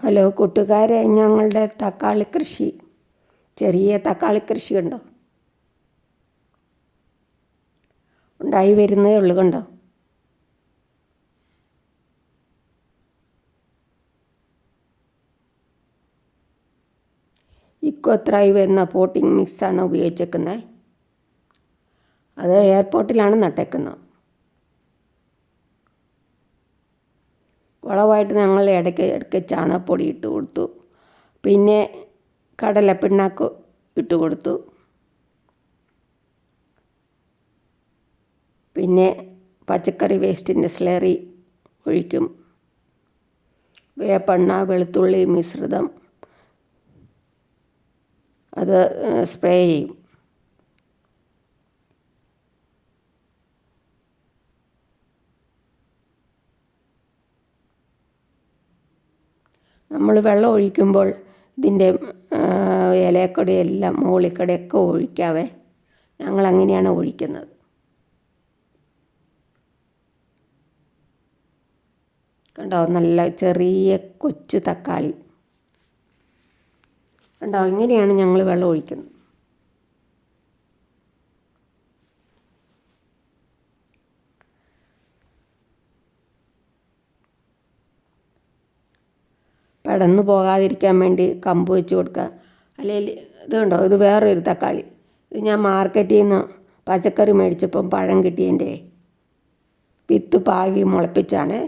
Hello കൂട്ടുകാരെ ഞങ്ങളുടെ തക്കാളി കൃഷി. ചെറിയ തക്കാളി കൃഷി ഉണ്ടോ ഉണ്ടായി വരുന്നേ ഉള്ളു കണ്ടോ? ഇക്കോ ത്രൈവ് എന്ന പോട്ടിംഗ് മിക്സാണ് ഉപയോഗിച്ചേക്കുന്നത്. അത് എയർപോർട്ടിലാണ് നട്ടേക്കുന്നത്. വളമായിട്ട് ഞങ്ങൾ ഇടയ്ക്ക് ഇടയ്ക്ക് ചാണകപ്പൊടി ഇട്ട് കൊടുത്തു. പിന്നെ കടല പിണ്ണാക്ക് ഇട്ട് കൊടുത്തു. പിന്നെ പച്ചക്കറി വേസ്റ്റിന്റെ സ്ലറി ഒഴിക്കും. വേപ്പെണ്ണ വെളുത്തുള്ളി മിശ്രിതം. അത് സ്പ്രേ ചെയ്യും. നമ്മൾ വെള്ളം ഒഴിക്കുമ്പോൾ ഇതിന്റെ ഇലക്കടി എല്ലാം മുകളിൽക്കടയൊക്കെ ഒഴിക്കാവേ. ഞങ്ങൾ അങ്ങനെയാണ് ഒഴിക്കുന്നത്. കണ്ടോ? നല്ല ചെറിയ കൊച്ചു തക്കാളി. കണ്ടോ? ഇങ്ങനെയാണ് ഞങ്ങൾ വെള്ളം ഒഴിക്കുന്നത്. പടന്നു പോകാതിരിക്കാൻ വേണ്ടി കമ്പ് വെച്ച് കൊടുക്കുക. അല്ലെങ്കിൽ ഇതുണ്ടോ? ഇത് വേറൊരു തക്കാളി. ഇത് ഞാൻ മാർക്കറ്റിൽ നിന്ന് പച്ചക്കറി മേടിച്ചപ്പം പഴം കിട്ടിയതിന്റെ വിത്ത് പാകി മുളപ്പിച്ചാണ്.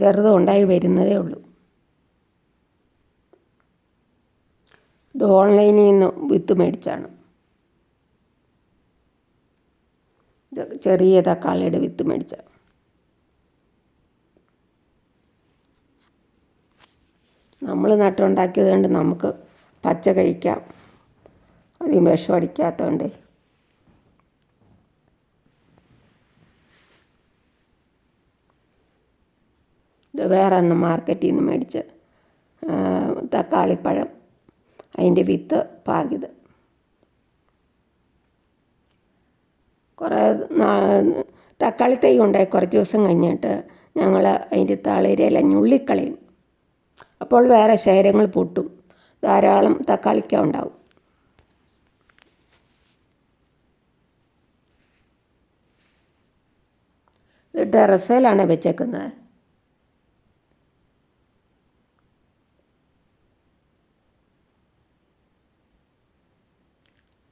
ചെറുത് ഉണ്ടായി വരുന്നതേ ഉള്ളൂ. ഇത് ഓൺലൈനിൽ നിന്ന് വിത്ത് മേടിച്ചാണ്. ചെറിയ തക്കാളിയുടെ വിത്ത് മേടിച്ച. നമ്മൾ നട്ടുണ്ടാക്കിയത് കൊണ്ട് നമുക്ക് പച്ച കഴിക്കാം. അധികം വിഷം അടിക്കാത്തതുകൊണ്ട്. ഇത് വേറെ ഒന്ന് മാർക്കറ്റിൽ നിന്ന് മേടിച്ച് തക്കാളിപ്പഴം അതിന്റെ വിത്ത് പാകിയത്. കുറേ തക്കാളി തൈ ഉണ്ടായി കുറച്ച് ദിവസം കഴിഞ്ഞിട്ട് ഞങ്ങൾ അതിന്റെ തളിരെല്ലാം ഞുള്ളിക്കളയും. അപ്പോൾ വേറെ ശേരങ്ങൾ പൊട്ടും. ധാരാളം തക്കാളിക്ക ഉണ്ടാവും. ടെറസയിലാണ് വെച്ചേക്കുന്നത്.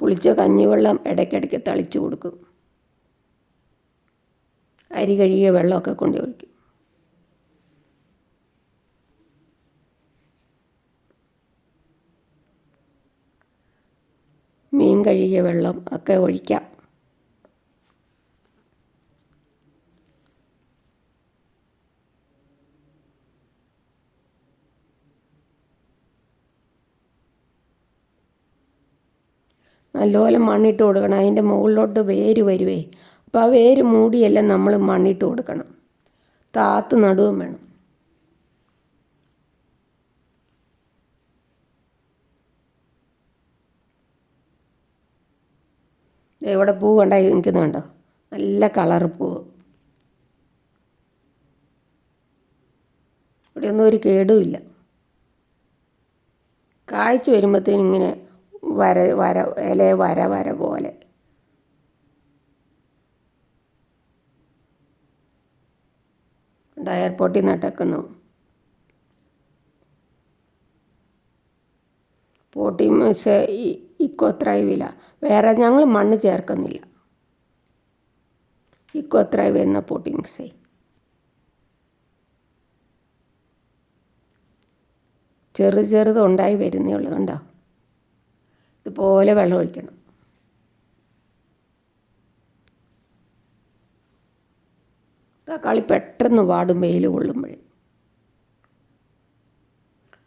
പുളിച്ച കഞ്ഞിവെള്ളം ഇടയ്ക്കിടയ്ക്ക് തളിച്ചു കൊടുക്കും. അരി കഴുകിയ വെള്ളമൊക്കെ കൊണ്ട് ഒഴിക്കും. മീൻ കഴുകിയ വെള്ളം ഒക്കെ ഒഴിക്കാം. നല്ലപോലെ മണ്ണിട്ട് കൊടുക്കണം. അതിന്റെ മുകളിലോട്ട് വേര് വരുവേ. അപ്പോൾ ആ വേര് മൂടിയെല്ലാം നമ്മൾ മണ്ണിട്ട് കൊടുക്കണം. താത്ത് നടുവും വേണം. ഇവിടെ പൂ കണ്ടായി നിൽക്കുന്നുണ്ടോ നല്ല കളർ പൂവ് ഇവിടെയൊന്നും ഒരു കേടുമില്ല കായ്ച്ചു വരുമ്പോഴത്തേനും ഇങ്ങനെ വര വര ഇല വര വര പോലെ. എയർപോർട്ടിൽ നടക്കുന്നു പോട്ടി മീൻസ് ഇക്കോ ത്രൈവില വേറെ ഞങ്ങൾ മണ്ണ് ചേർക്കുന്നില്ല. ഇക്കോ ത്രൈവ് എന്ന പോട്ടി മിക്സേ ചെറു ചെറുതുണ്ടായി വരുന്നേ ഉള്ളൂ. കണ്ടോ? ഇതുപോലെ വെള്ളം ഒഴിക്കണം. തക്കാളി പെട്ടെന്ന് വാടും വെയിൽ കൊള്ളുമ്പോഴേ.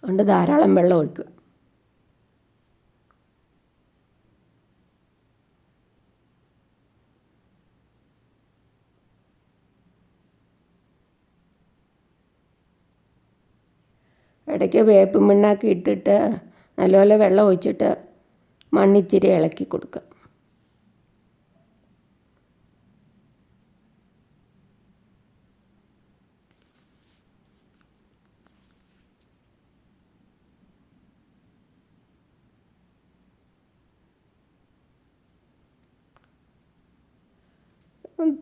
അതുകൊണ്ട് ധാരാളം വെള്ളം ഒഴിക്കുക. ഇടയ്ക്ക് വേപ്പും മണ്ണാക്കി ഇട്ടിട്ട് നല്ലപോലെ വെള്ളം ഒഴിച്ചിട്ട് മണ്ണിച്ചിരി ഇളക്കി കൊടുക്കുക.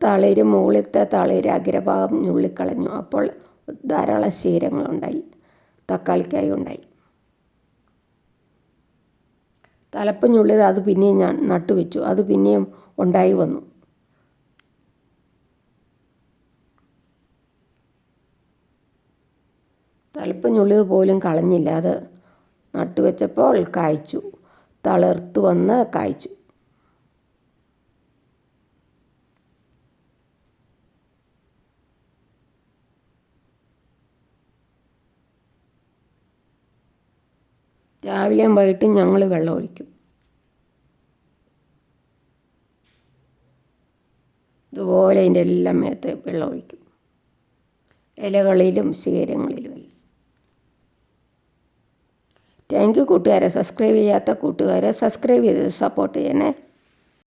തളിര് മുകളിലത്തെ തളിര് അഗ്രഭാഗം ഞുള്ളിക്കളഞ്ഞു. അപ്പോൾ ധാരാളം ശീരങ്ങളുണ്ടായി. തക്കാളിക്കായി ഉണ്ടായി. തലപ്പ് ഞുള്ളിയത് അത് പിന്നെയും ഞാൻ നട്ടുവെച്ചു. അത് പിന്നെയും ഉണ്ടായി വന്നു. തലപ്പഞ്ഞുള്ളത് പോലും കളഞ്ഞില്ല. അത് നട്ടുവെച്ചപ്പോൾ കായ്ച്ചു. തളിർത്ത് വന്ന് കായ്ച്ചു. രാവിലെയും വൈകിട്ടും ഞങ്ങൾ വെള്ളം ഒഴിക്കും. ഇതുപോലെ അതിന്റെ എല്ലാം മേത്ത് വെള്ളം ഒഴിക്കും. ഇലകളിലും ശീരങ്ങളിലും എല്ലാം. താങ്ക് യു കൂട്ടുകാരെ. സബ്സ്ക്രൈബ് ചെയ്യാത്ത കൂട്ടുകാരെ സബ്സ്ക്രൈബ് ചെയ്ത് സപ്പോർട്ട് ചെയ്യണേ.